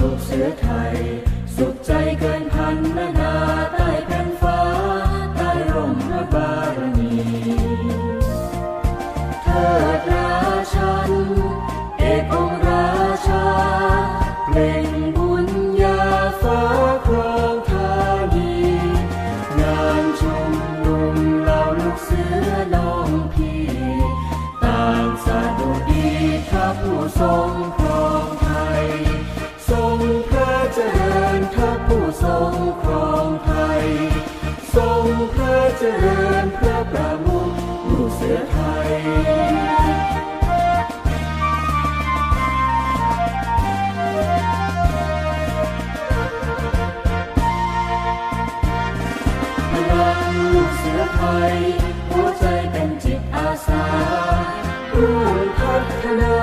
ลูกเสือไทย หัวใจเป็นจิตอาสาร่วมพัฒนา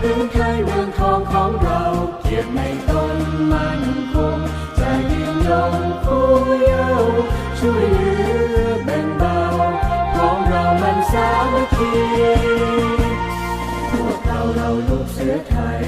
พื้นไทเมืองทองของเราเกียในตนมั่นคงใยืนยงคู่เยาช่วยเหลือแบ่งเบาของเรามันสามัคคีพวกเราเราลูกเสือไทย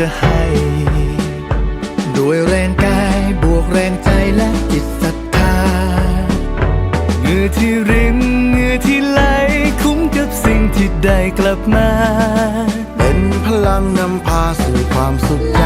จะให้ ด้วยแรงกายบวกแรงใจและจิตศรัทธาเงื่อที่ริมเงื่อที่ไหลคุ้มกับสิ่งที่ได้กลับมา เป็นพลังนำพาสู่ความสุขใจ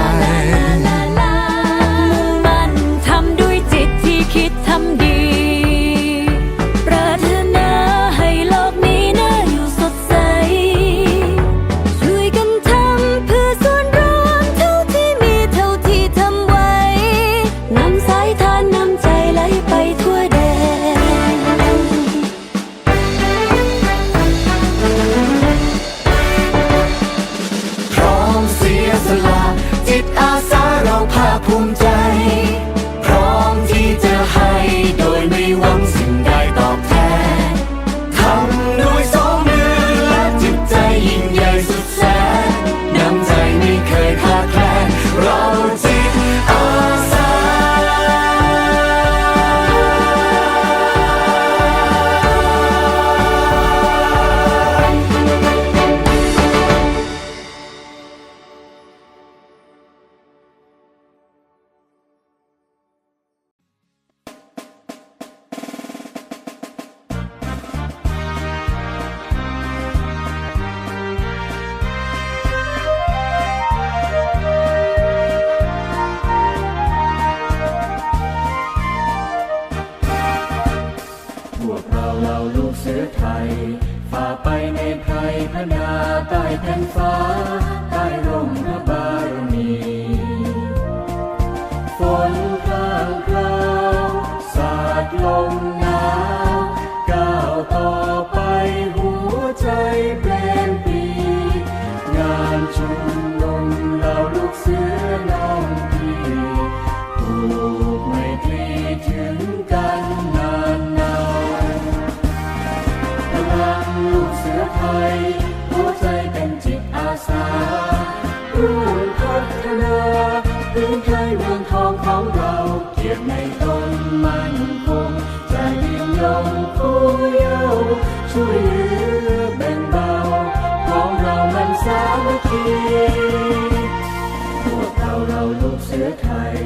เราเราลูกเสือไทย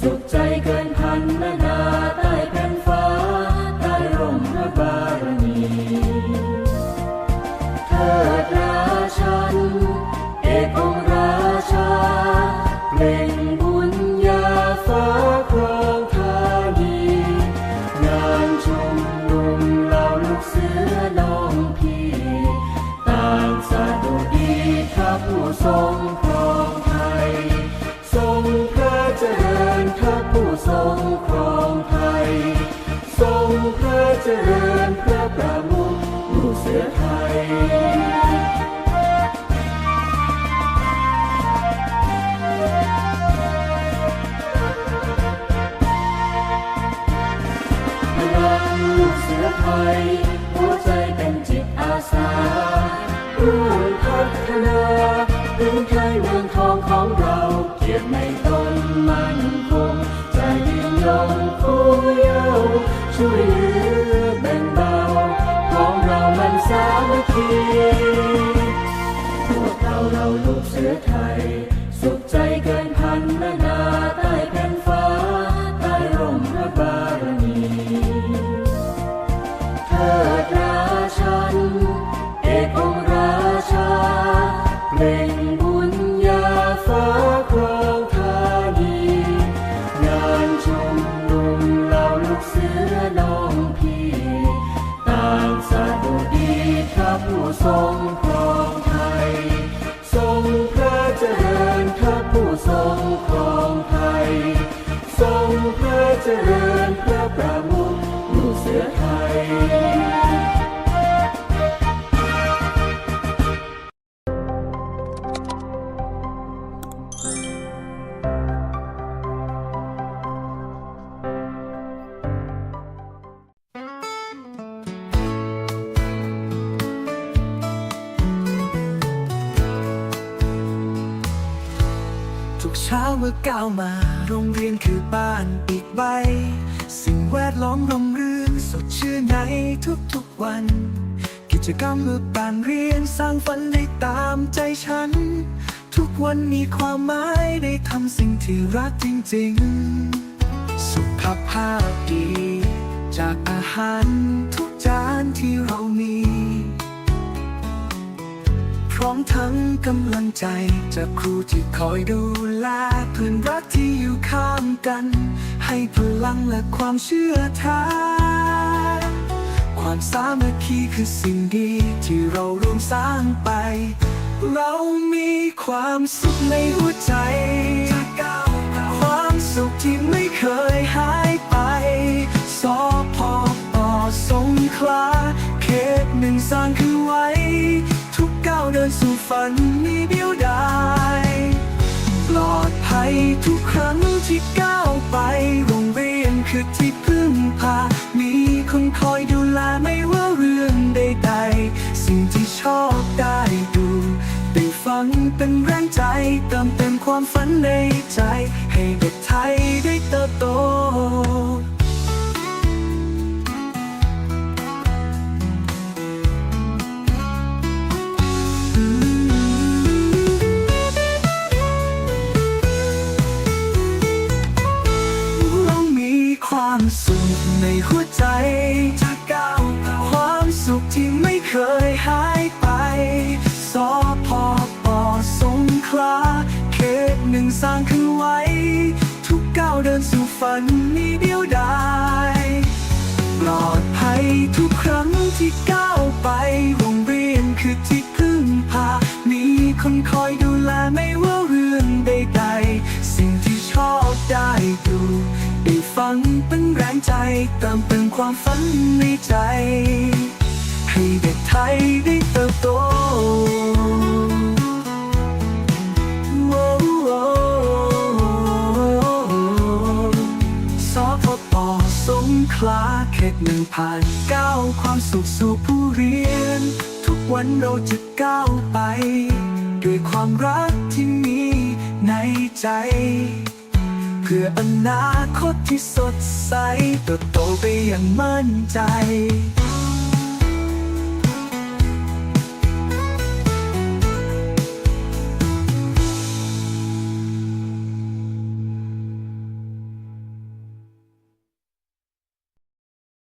สุขใจเกินพันนานาใต้แผ่นฟ้า ใต้ร่มพระบารมีเถิดราชัน เอกองค์ราชา เปล่งบุญญาฟ้าครองธานีงานชุมนุมเหล่าลูกเสือน้องพี่ ต่างสาดุดีพระผู้ทรง ยหัวใจเป็นจิตอาสาร่วมพัฒนาพื้นไทยเมืองทองของเราเกียรติในตนมั่นคงใจยืนยงผู้เยาว์ช่วยเหลือแบ่งเบาของเรามันสามัคคีพวกเราเราลูกเสือไทย สุขใจเกินพันนาน เสือน้องพี่ ต่างสาดุดีพระผู้ทรง มื่อก้าวมา โรงเรียนคือบ้านอีกใบ สิ่งแวดล้อมร่มรื่นสดชื่นในทุกๆวัน กิจกรรมเมื่อปานเรียนสร้างฝันได้ตามใจฉัน ทุกวันมีความหมายได้ทำสิ่งที่รักจริงๆ สุขภาพดี จากอาหารทุกจานที่เรามีพร้อมทั้งกำลังใจจากครูที่คอยดู แลเพื่อนรักที่อยู่ข้างกัน ให้พลังและความเชื่อแท้ความสามัคคีคือสิ่งดีที่เราร่วมสร้างไป เรามีความสุขในหัวใจ ความสุขที่ไม่เคยหายไป สอพอปอสงขลาเขตหนึ่งสร้างคือไว้ ทุกก้าวเดินสู่ฝันมีเดียวดาย ยทุกครั้งที่ก้าวไป โรงเรียนคือที่พึ่งพา มีคนคอยดูแลไม่ว่าเรื่องใดๆ สิ่งที่ชอบได้ดูได้ฟังเป็นแรงใจ เติมเต็มความฝันในใจ ให้เด็กไทยได้เติบโต ฟังเป็นแรงใจเติมเต็มความฝันในใจ ให้เด็กไทยได้เติบโตโอ้โอ้สพปสงขลาเขตหนึ่งผ่านก้าวความสุขสู่ผู้เรียน ทุกวันเราจะก้าวไป ด้วยความรักที่มีในใจ พื่ออนาคตที่สดใสเติบโตไปอย่างมั่นใจ